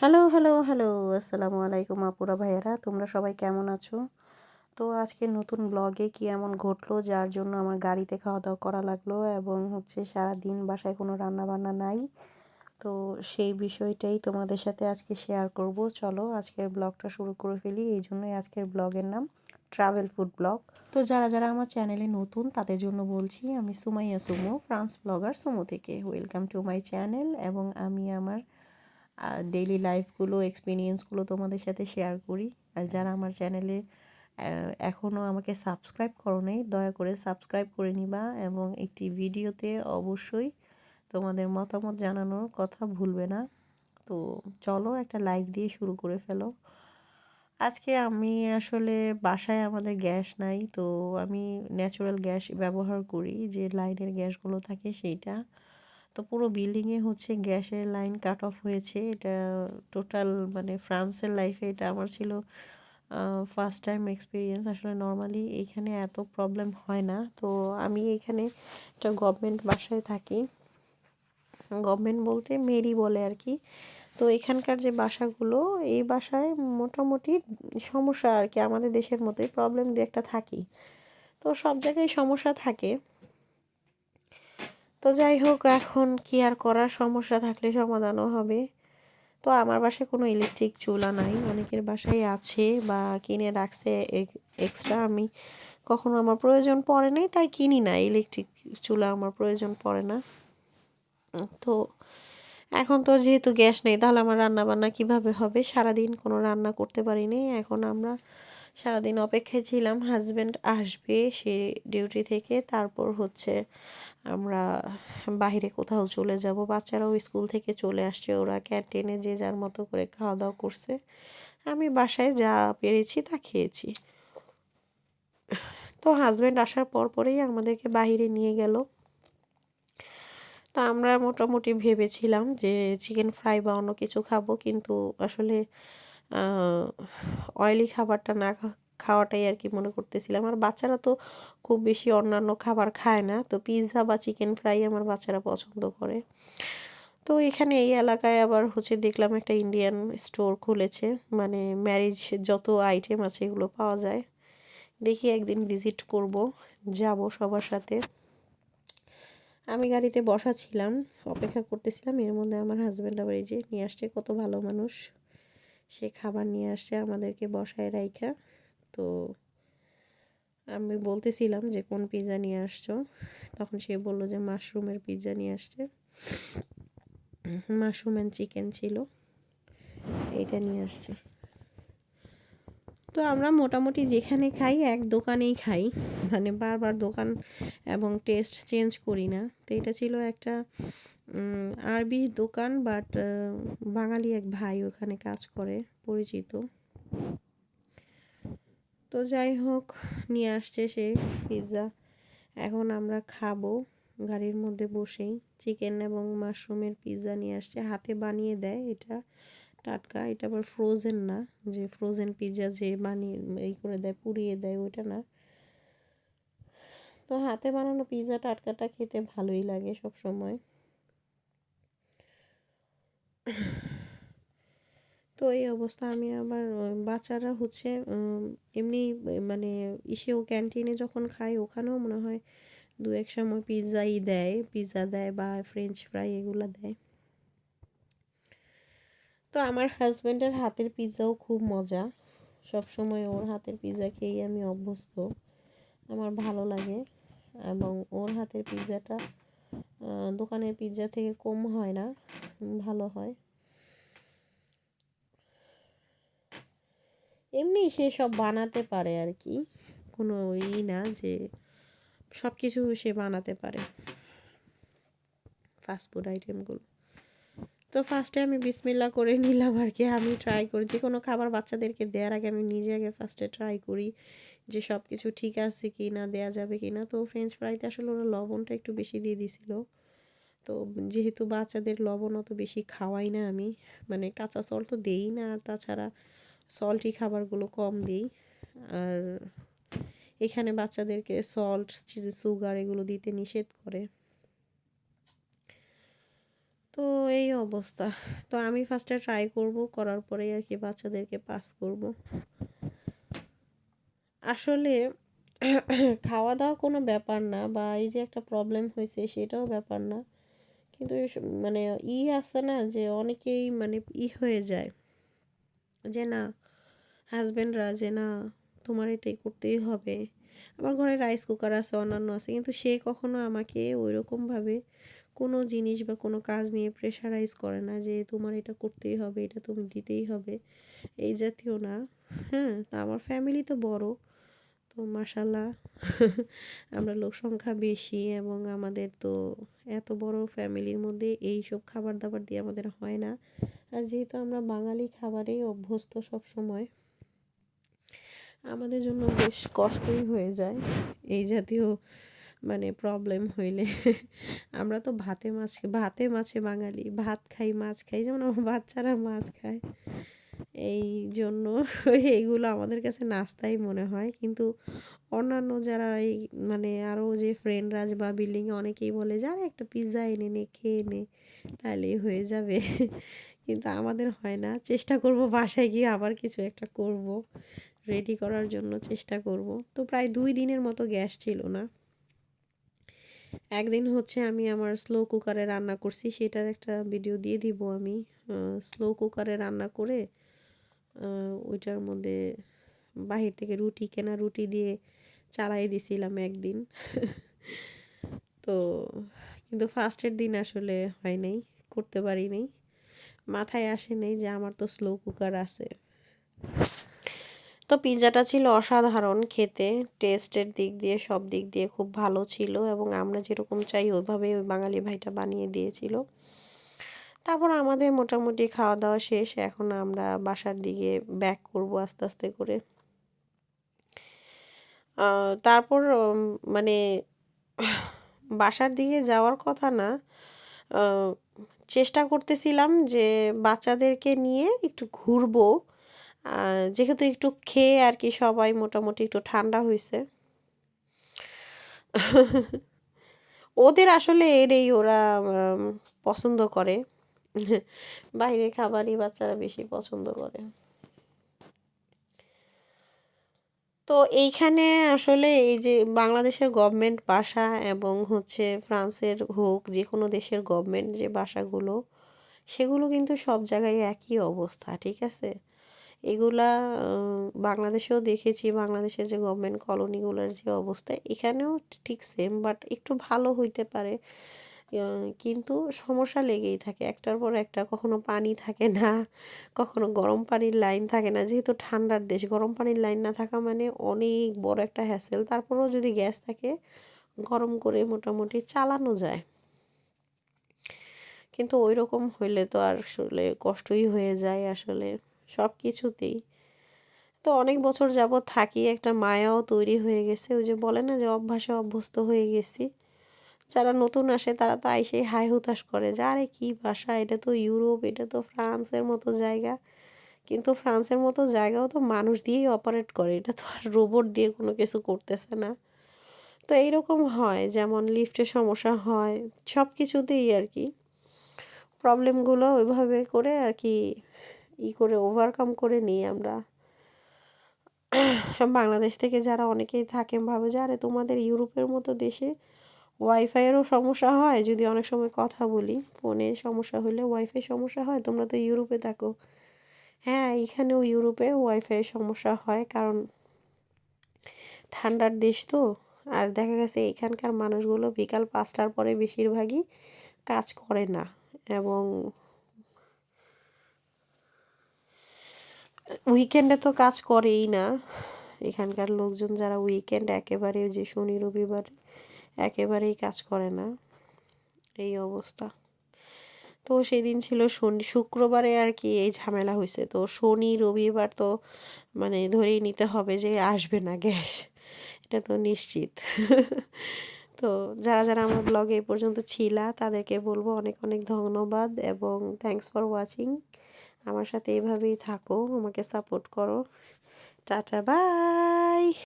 Hello hello hello, আসসালামু আলাইকুম আপুরা ভাইয়েরা, তোমরা সবাই কেমন আছো? তো আজকে নতুন ব্লগে কি এমন ঘটলো যার জন্য আমার গাড়িতে খাওয়া দাওয়া করা লাগল এবং হচ্ছে সারা দিন বাসায় কোনো রান্না বান্না নাই? তো সেই বিষয়টাই তোমাদের সাথে আজকে শেয়ার করব। চলো আজকের ব্লগটা শুরু করে ফেলি। এই জন্যই আজকের ব্লগের নাম ট্রাভেল ফুড ব্লগ তো যারা যারা আমার চ্যানেলে নতুন, তাদের জন্য বলছি, আমি সুমাইয়া সুমো ফ্রান্স ব্লগার সুমো থেকে। ওয়েলকাম টু মাই চ্যানেল এবং আমি আমার ডেইলি লাইফগুলো এক্সপিরিয়েন্সগুলো তোমাদের সাথে শেয়ার করি। আর যারা আমার চ্যানেলে এখনও আমাকে সাবস্ক্রাইব করো নেই দয়া করে সাবস্ক্রাইব করে নিবা এবং একটি ভিডিওতে অবশ্যই তোমাদের মতামত জানানোর কথা ভুলবে না। তো চলো একটা লাইক দিয়ে শুরু করে ফেলো। আজকে আমি আসলে বাসায় আমাদের গ্যাস নাই, তো আমি ন্যাচারাল গ্যাস ব্যবহার করি, যে লাইনের গ্যাসগুলো থাকে সেইটা। তো পুরো বিল্ডিংয়ে হচ্ছে গ্যাসের লাইন কাট অফ হয়েছে। এটা টোটাল মানে ফ্রান্সের লাইফে এটা আমার ছিল ফার্স্ট টাইম এক্সপিরিয়েন্স আসলে নর্মালি এখানে এত প্রবলেম হয় না। তো আমি এখানে একটা গভর্নমেন্ট বাসায় থাকি। গভর্নমেন্ট বলতে মেরি বলে আর কি। তো এখানকার যে বাসাগুলো, এই বাসায় মোটামুটি সমস্যা আর কি। আমাদের দেশের মতোই প্রবলেম দু একটা থাকি তো সব জায়গায় সমস্যা থাকে। তো যাই হোক, এখন কি আর করার? সমস্যা থাকলে সমাধানও হবে। তো আমার বাসায় কোনো ইলেকট্রিক চুলা নাই। অনেকের বাসায় আছে বা কিনে রাখছে এক্সট্রা আমি কখনো আমার প্রয়োজন পড়ে নাই, তাই কিনি না। ইলেকট্রিক চুলা আমার প্রয়োজন পড়ে না। তো এখন তো যেহেতু গ্যাস নেই, তাহলে আমার রান্না বান্না কীভাবে হবে? সারাদিন কোনো রান্না করতে পারিনি এখন আমরা সারাদিন অপেক্ষায় ছিলাম হাজব্যান্ড আসবে সে ডিউটি থেকে, তারপর হচ্ছে আমরা বাহিরে কোথাও চলে যাব। বাচ্চারাও স্কুল থেকে চলে আসছে, ওরা ক্যান্টিনে যে যার মতো করে খাওয়া দাওয়া করছে। আমি বাসায় যা পেরেছি তা খেয়েছি। তো হাজব্যান্ড আসার পর পরেই আমাদেরকে বাহিরে নিয়ে গেল। তা আমরা মোটামুটি ভেবেছিলাম যে চিকেন ফ্রাই বা অন্য কিছু খাব, কিন্তু আসলে অয়েলি খাবারটা না খাওয়াটাই আর কি মনে করতেছিলাম। আর বাচ্চারা তো খুব বেশি অন্যান্য খাবার খায় না। তো পিৎজা বা চিকেন ফ্রাই আমার বাচ্চারা পছন্দ করে। তো এখানে এই এলাকায় আবার হচ্ছে দেখলাম একটা ইন্ডিয়ান স্টোর খুলেছে। মানে ম্যারেজ যত আইটেম আছে এগুলো পাওয়া যায়। দেখি একদিন ভিজিট করব। যাব সবার সাথে। আমি গাড়িতে বসা ছিলাম, অপেক্ষা করতেছিলাম। এর মধ্যে আমার হাজব্যান্ড আবার এই যে নিয়ে আসছে, কত ভালো মানুষ। সে খাবার নিয়ে আসছে আমাদেরকে বসায় রাইখা। তো আমি বলতেছিলাম যে, কোন পিৎজা নিয়ে আসছো? তখন সে বলল যে মাশরুমের পিৎজা নিয়ে আসছে। মাশরুম অ্যান্ড চিকেন ছিল। এটা নিয়ে আসছে। তো আমরা মোটামুটি যেখানে খাই, এক দোকানেই খাই। মানে বারবার দোকান এবং টেস্ট চেঞ্জ করি না। তো এটা ছিল একটা আরবি দোকান বাট বাঙালি এক ভাই ওখানে কাজ করে, পরিচিত। তো যাই হোক, নিয়ে আসছে সে পিৎজা এখন আমরা খাব, গাড়ির মধ্যে বসেই। চিকেন এবং মাশরুমের পিৎজা নিয়ে আসছে। হাতে বানিয়ে দেয় এটা। টাটকা, এটা আবার ফ্রোজেন না, যে ফ্রোজেন পিৎজা যে বানিয়ে এই করে দেয়, পুড়িয়ে দেয়, ওইটা না। তো হাতে বানানো পিৎজা টাটকাটা খেতে ভালোই লাগে সব সময় তো এই অবস্থা, আমি আবার বাচ্চারা হচ্ছে এমনি মানে ইসেও ক্যান্টিনে যখন খাই ওখানেও মনে হয় দু এক সময় পিৎজাই দেয় পিৎজা দেয় বা ফ্রেঞ্চ ফ্রাই এগুলো দেয়। তো আমার হাজব্যান্ডের হাতের পিৎজাও খুব মজা। সব সময় ওর হাতের পিৎজা খেয়েই আমি অভ্যস্ত। আমার ভালো লাগে। এবং ওর হাতের পিৎজাটা দোকানের পিৎজা থেকে কম হয় না, ভালো হয়। এমনি সে সব বানাতে পারে আর কি। কোনো ই না যে সব কিছু সে বানাতে পারে। ফাস্টফুড আইটেমগুলো তো ফার্স্টে আমি বিসমিল্লা করে নিলাম আর কি আমি ট্রাই করি যে কোনো খাবার বাচ্চাদেরকে দেওয়ার আগে আমি নিজে আগে ফার্স্টে ট্রাই করি যে সব কিছু ঠিক আছে কি না দেওয়া যাবে কি না তো ফ্রেঞ্চ ফ্রাইতে আসলে ওরা লবণটা একটু বেশি দিয়ে দিছিল। তো যেহেতু বাচ্চাদের লবণ অত বেশি খাওয়াই না আমি মানে কাঁচা সল তো দেই না, আর তাছাড়া সল্টি খাবারগুলো কম দিই। আর এখানে বাচ্চাদেরকে সল্ট সুগার এগুলো দিতে নিষেধ করে। তো এই অবস্থা। তো আমি ফার্স্টে ট্রাই করব, করার পরেই আর কি বাচ্চাদেরকে পাস করব। আসলে খাওয়া দাওয়া কোনো ব্যাপার না বা এই যে একটা প্রবলেম হয়েছে সেটাও ব্যাপার না। কিন্তু মানে ই আছে না যে অনেকেই মানে ই হয়ে যায় যে না হাজব্যান্ডরা যে না, তোমার এটাই করতেই হবে। আমার ঘরে রাইস কুকার আছে, অন্যান্য আছে, কিন্তু সে কখনো আমাকে ওই রকমভাবে কোনো জিনিস বা কোনো কাজ নিয়ে প্রেশারাইজ করে না যে তোমার এটা করতেই হবে, এটা তুমি দিতেই হবে। এই জাতীয় না। হ্যাঁ তা আমার ফ্যামিলি তো বড়। তো মাসাল্লাহ আমরা লোক সংখ্যা বেশি এবং আমাদের তো এত বড় ফ্যামিলির মধ্যে এই সব খাবার দাবার দিয়ে আমাদের হয় না। আর যেহেতু আমরা বাঙালি খাবারেই অভ্যস্ত সব সময়, আমাদের জন্য বেশ কষ্টই হয়ে যায়। এই জাতীয় মানে প্রবলেম হইলে। আমরা তো ভাতে মাছ ভাতে মাছে বাঙালি, ভাত খাই, মাছ খাই, যেমন আমার বাচ্চারা মাছ খায়। এই জন্য এইগুলো আমাদের কাছে নাস্তাই মনে হয়। কিন্তু অন্যান্য যারা এই মানে আরও যে ফ্রেন্ডরা বা বিল্ডিংয়ে অনেকেই বলে যারা একটা পিৎজা এনে নে, খেয়ে নে। তাহলেই হয়ে যাবে। কিন্তু আমাদের হয় না। চেষ্টা করব বাসায় গিয়ে আবার কিছু একটা করব। রেডি করার জন্য চেষ্টা করব। তো প্রায় দুই দিনের মতো গ্যাস ছিল না। একদিন হচ্ছে আমি আমার স্লো কুকারে রান্না করছি, সেটার একটা ভিডিও দিয়ে দিব আমি। স্লো কুকারে রান্না করে ওইটার মধ্যে বাহির থেকে রুটি কেনা রুটি দিয়ে চালাই দিছিলাম একদিন। তো কিন্তু ফার্স্টের দিন আসলে হয় নাই, করতে পারি নাই। মাথায় আসে নেই যে আমার তো স্লো কুকার আছে। তো পিৎজাটা ছিল অসাধারণ, খেতে, টেস্টের দিক দিয়ে, সব দিক দিয়ে খুব ভালো ছিল এবং আমরা যেরকম চাই ওইভাবে ওই বাঙালি ভাইটা বানিয়ে দিয়েছিল। তারপর আমাদের মোটামুটি খাওয়া দাওয়া শেষ, এখন আমরা বাসার দিকে ব্যাক করব আস্তে আস্তে করে। তারপর মানে বাসার দিকে যাওয়ার কথা না চেষ্টা করতেছিলাম যে বাচ্চাদেরকে নিয়ে একটু ঘুরবো। যেহেতু একটু খেয়ে আর কি সবাই মোটামুটি একটু ঠান্ডা হয়েছে ওদের আসলে এরই ওরা পছন্দ করে। বাইরের খাবারই বাচ্চারা বেশি পছন্দ করে। তো এইখানে আসলে এই যে বাংলাদেশের গভর্নমেন্ট বাসা এবং হচ্ছে ফ্রান্সের হোক যে কোনো দেশের গভর্নমেন্ট যে বাসাগুলো, সেগুলো কিন্তু সব জায়গায় একই অবস্থা, ঠিক আছে? এগুলা বাংলাদেশেও দেখেছি, বাংলাদেশের যে গভর্নমেন্ট কলোনিগুলোর যে অবস্থা, এখানেও ঠিক সেম বাট একটু ভালো হইতে পারে। কিন্তু সমস্যা লেগেই থাকে। একটার পর একটা কখনো পানি থাকে না, কখনো গরম পানির লাইন থাকে না। যেহেতু ঠান্ডার দেশ, গরম পানির লাইন না থাকা মানে অনেক বড় একটা হ্যাসেল তারপরেও যদি গ্যাস থাকে, গরম করে মোটামুটি চালানো যায়। কিন্তু ওই রকম হইলে তো আর আসলে কষ্টই হয়ে যায় আসলে। সব কিছুতেই। তো অনেক বছর যাবৎ থাকি, একটা মায়াও তৈরি হয়ে গেছে। ওই যে বলে না যে, অভ্যাসে অভ্যস্ত হয়ে গেছি। যারা নতুন আসে, তারা তো আইসেই হাই হুতাশ করে যে, আরে কী ভাষা এটা তো ইউরোপ, এটা তো ফ্রান্সের মতো জায়গা। কিন্তু ফ্রান্সের মতো জায়গাও তো মানুষ দিয়েই অপারেট করে। এটা তো আর রোবট দিয়ে কোনো কিছু করতেছে না। তো এইরকম হয়, যেমন লিফটের সমস্যা হয় সব কিছুতেই আর কি। প্রবলেমগুলো ওইভাবে করে আর কি ই করে ওভারকাম করে নিই আমরা। বাংলাদেশ থেকে যারা অনেকেই থাকেন, ভাবে যে, আরে, তোমাদের ইউরোপের মতো দেশে ওয়াইফাইয়েরও সমস্যা হয়? যদি অনেক সময় কথা বলি, ফোনে সমস্যা হলে ওয়াইফাই সমস্যা হয়, তোমরা তো ইউরোপে থাকো। হ্যাঁ এখানেও ইউরোপে ওয়াইফাইয়ের সমস্যা হয়, কারণ ঠান্ডার দেশ তো। আর দেখা গেছে, এখানকার মানুষগুলো বিকাল পাঁচটার পরে বেশিরভাগই কাজ করে না। এবং উইকেন্ডে তো কাজ করেই না। এখানকার লোকজন যারা উইকেন্ড একেবারে যে শনি, রবিবার একেবারেই কাজ করে না। এই অবস্থা। তো সেদিন ছিল শনি, শুক্রবারে আর কি এই ঝামেলা হয়েছে তো শনি, রবিবার তো মানে ধরেই নিতে হবে যে আসবে না গ্যাস। এটা তো নিশ্চিত। তো যারা যারা আমার ব্লগে এ পর্যন্ত ছিলা, তাদেরকে বলব অনেক অনেক ধন্যবাদ এবং থ্যাংকস ফর ওয়াচিং আমার সাথে এভাবেই থাকো আমাকে সাপোর্ট করো। Tata bye